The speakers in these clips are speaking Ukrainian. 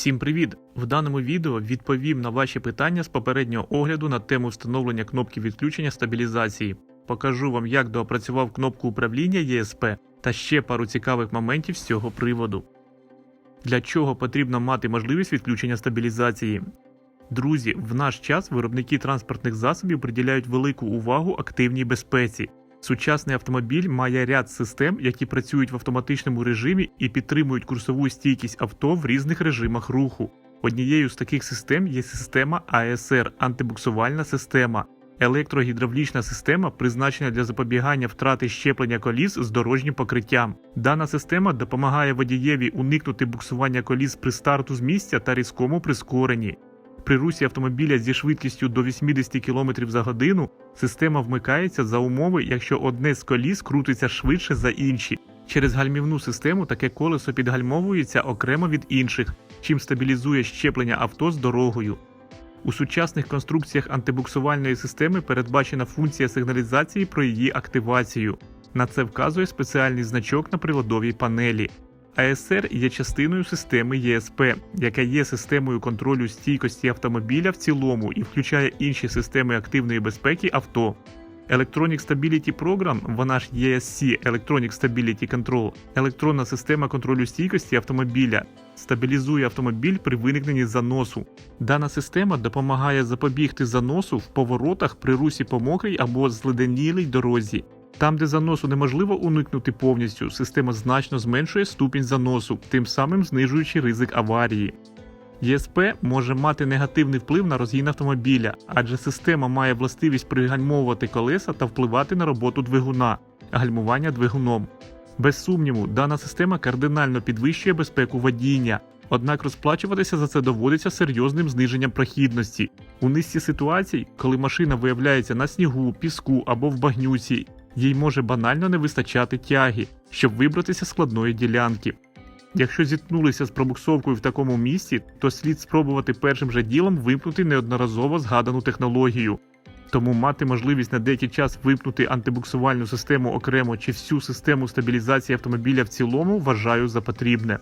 Всім привіт! В даному відео відповім на ваші питання з попереднього огляду на тему встановлення кнопки відключення стабілізації. Покажу вам, як доопрацював кнопку управління ЄСП та ще пару цікавих моментів з цього приводу. Для чого потрібно мати можливість відключення стабілізації? Друзі, в наш час виробники транспортних засобів приділяють велику увагу активній безпеці. Сучасний автомобіль має ряд систем, які працюють в автоматичному режимі і підтримують курсову стійкість авто в різних режимах руху. Однією з таких систем є система АСР антибуксувальна система, електрогідравлічна система, призначена для запобігання втрати щеплення коліс з дорожнім покриттям. Дана система допомагає водієві уникнути буксування коліс при старту з місця та різкому прискоренні. При русі автомобіля зі швидкістю до 80 км за годину система вмикається за умови, якщо одне з коліс крутиться швидше за інші. Через гальмівну систему таке колесо підгальмовується окремо від інших, чим стабілізує щеплення авто з дорогою. У сучасних конструкціях антибуксувальної системи передбачена функція сигналізації про її активацію. На це вказує спеціальний значок на приладовій панелі. АСР є частиною системи ЄСП, яка є системою контролю стійкості автомобіля в цілому і включає інші системи активної безпеки авто. Electronic Stability Program, вона ж ESC Electronic Stability Control, електронна система контролю стійкості автомобіля, стабілізує автомобіль при виникненні заносу. Дана система допомагає запобігти заносу в поворотах при русі по мокрій або зледенілій дорозі. Там, де заносу неможливо уникнути повністю, система значно зменшує ступінь заносу, тим самим знижуючи ризик аварії. ЄСП може мати негативний вплив на розгін автомобіля, адже система має властивість пригальмовувати колеса та впливати на роботу двигуна, гальмування двигуном. Без сумніву, дана система кардинально підвищує безпеку водіння, однак розплачуватися за це доводиться серйозним зниженням прохідності. У низці ситуацій, коли машина виявляється на снігу, піску або в багнюці, їй може банально не вистачати тяги, щоб вибратися з складної ділянки. Якщо зіткнулися з пробуксовкою в такому місці, то слід спробувати першим же ділом вимкнути неодноразово згадану технологію. Тому мати можливість на деякий час вимкнути антибуксувальну систему окремо чи всю систему стабілізації автомобіля в цілому вважаю за потрібне.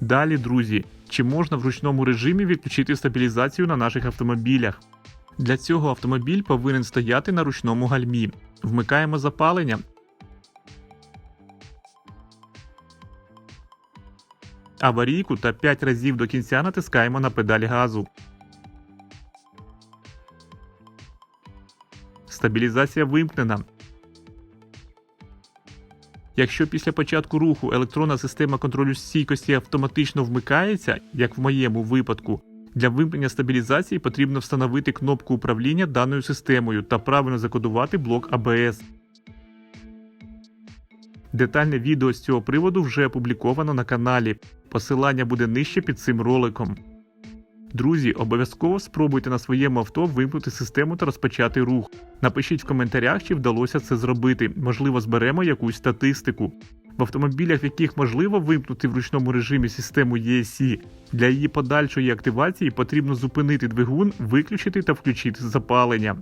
Далі, друзі, чи можна в ручному режимі відключити стабілізацію на наших автомобілях? Для цього автомобіль повинен стояти на ручному гальмі. Вмикаємо запалення. Аварійку та 5 разів до кінця натискаємо на педаль газу. Стабілізація вимкнена. Якщо після початку руху електронна система контролю стійкості автоматично вмикається, як в моєму випадку, для вимкнення стабілізації потрібно встановити кнопку управління даною системою та правильно закодувати блок АБС. Детальне відео з цього приводу вже опубліковано на каналі. Посилання буде нижче під цим роликом. Друзі, обов'язково спробуйте на своєму авто вимкнути систему та розпочати рух. Напишіть в коментарях, чи вдалося це зробити. Можливо, зберемо якусь статистику. В автомобілях, в яких можливо вимкнути в ручному режимі систему ESC, для її подальшої активації потрібно зупинити двигун, виключити та включити запалення.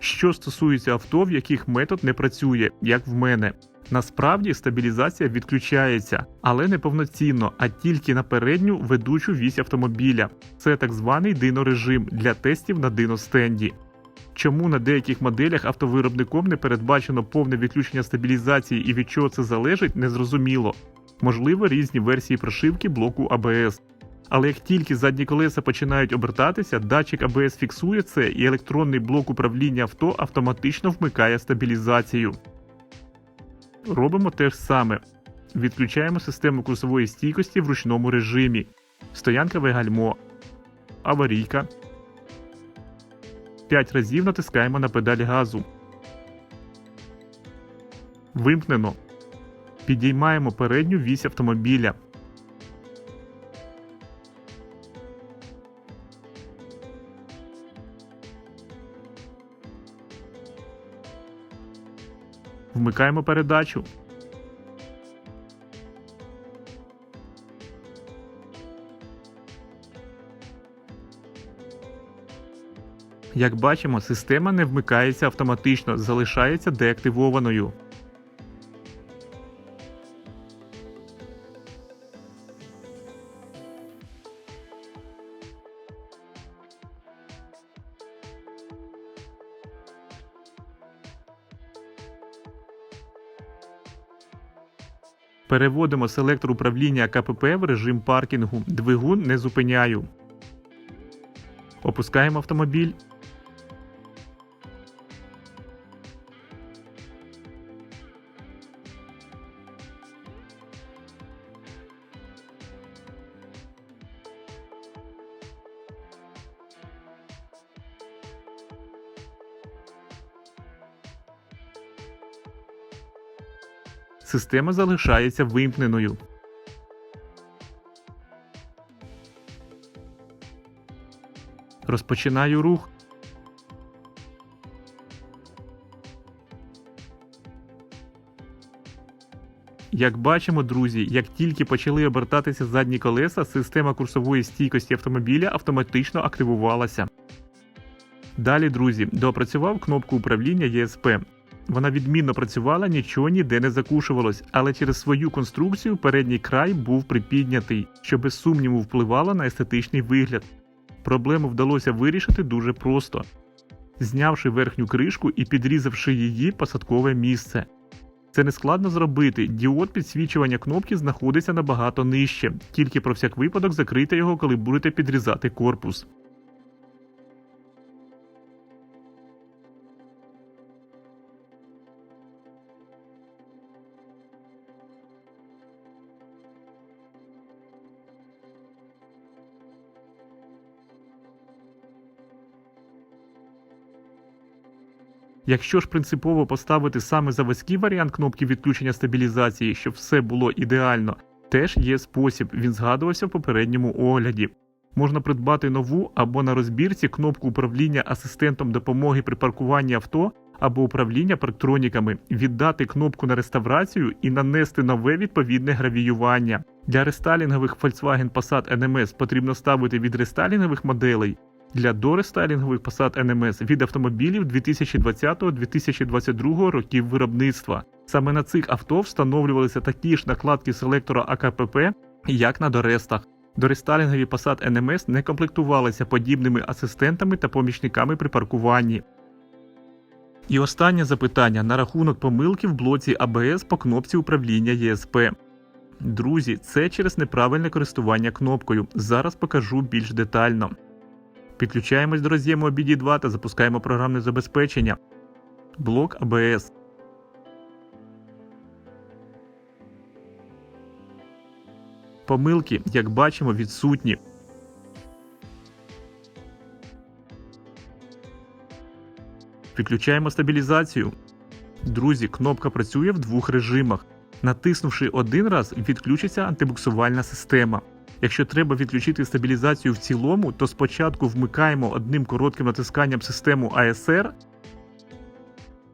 Що стосується авто, в яких метод не працює, як в мене. Насправді стабілізація відключається, але не повноцінно, а тільки на передню ведучу вісь автомобіля. Це так званий динорежим для тестів на диностенді. Чому на деяких моделях автовиробником не передбачено повне відключення стабілізації і від чого це залежить, незрозуміло. Можливо, різні версії прошивки блоку АБС. Але як тільки задні колеса починають обертатися, датчик АБС фіксує це і електронний блок управління авто автоматично вмикає стабілізацію. Робимо те ж саме. Відключаємо систему курсової стійкості в ручному режимі. Стоянкове гальмо. Аварійка. 5 разів натискаємо на педаль газу. Вимкнено. Підіймаємо передню вісь автомобіля. Вмикаємо передачу. Як бачимо, система не вмикається автоматично, залишається деактивованою. Переводимо селектор управління КПП в режим паркінгу. Двигун не зупиняю. Опускаємо автомобіль. Система залишається вимкненою. Розпочинаю рух. Як бачимо, друзі, як тільки почали обертатися задні колеса, система курсової стійкості автомобіля автоматично активувалася. Далі, друзі, доопрацював кнопку управління ЄСП. Вона відмінно працювала, нічого ніде не закушувалось, але через свою конструкцію передній край був припіднятий, що без сумніву впливало на естетичний вигляд. Проблему вдалося вирішити дуже просто, знявши верхню кришку і підрізавши її посадкове місце. Це не складно зробити. Діод підсвічування кнопки знаходиться набагато нижче, тільки про всяк випадок закрийте його, коли будете підрізати корпус. Якщо ж принципово поставити саме заводський варіант кнопки відключення стабілізації, щоб все було ідеально, теж є спосіб, він згадувався в попередньому огляді. Можна придбати нову або на розбірці кнопку управління асистентом допомоги при паркуванні авто або управління парктроніками, віддати кнопку на реставрацію і нанести нове відповідне гравіювання. Для рестайлінгових Volkswagen Passat NMS потрібно ставити від рестайлінгових моделей для дорестайлінгових Passat NMS від автомобілів 2020-2022 років виробництва. Саме на цих авто встановлювалися такі ж накладки селектора АКПП, як на дорестах. Дорестайлінгові Passat NMS не комплектувалися подібними асистентами та помічниками при паркуванні. І останнє запитання на рахунок помилки в блоці АБС по кнопці управління ЄСП. Друзі, це через неправильне користування кнопкою. Зараз покажу більш детально. Підключаємось до роз'єму OBD2 та запускаємо програмне забезпечення. Блок ABS. Помилки, як бачимо, відсутні. Підключаємо стабілізацію. Друзі, кнопка працює в двох режимах. Натиснувши один раз, відключиться антибуксувальна система. Якщо треба відключити стабілізацію в цілому, то спочатку вмикаємо одним коротким натисканням систему ASR,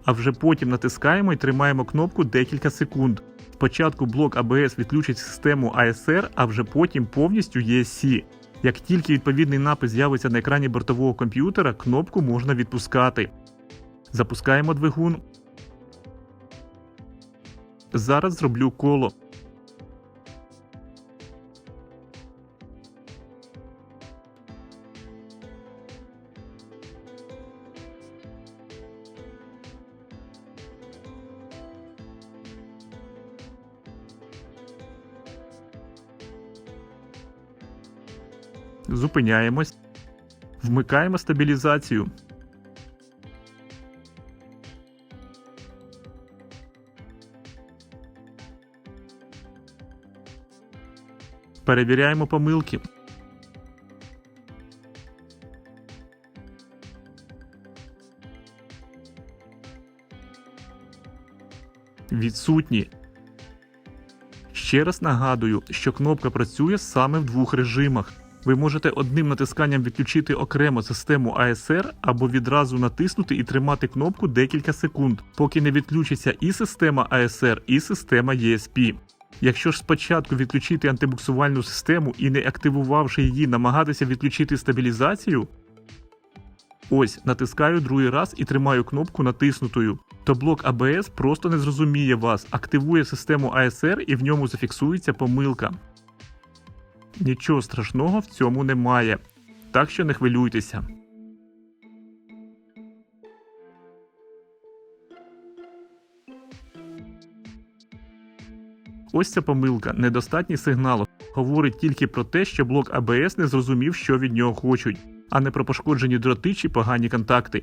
а вже потім натискаємо і тримаємо кнопку декілька секунд. Спочатку блок ABS відключить систему ASR, а вже потім повністю ESC. Як тільки відповідний напис з'явиться на екрані бортового комп'ютера, кнопку можна відпускати. Запускаємо двигун. Зараз зроблю коло. Зупиняємось. Вмикаємо стабілізацію. Перевіряємо помилки. Відсутні. Ще раз нагадую, що кнопка працює саме в двох режимах. Ви можете одним натисканням відключити окремо систему ASR або відразу натиснути і тримати кнопку декілька секунд, поки не відключиться і система ASR, і система ESP. Якщо ж спочатку відключити антибуксувальну систему і не активувавши її, намагатися відключити стабілізацію, ось натискаю другий раз і тримаю кнопку натиснутою, то блок ABS просто не зрозуміє вас, активує систему ASR і в ньому зафіксується помилка. Нічого страшного в цьому немає, так що не хвилюйтеся. ось ця помилка, недостатній сигналу, говорить тільки про те, що блок АБС не зрозумів, що від нього хочуть, а не про пошкоджені дроти чи погані контакти.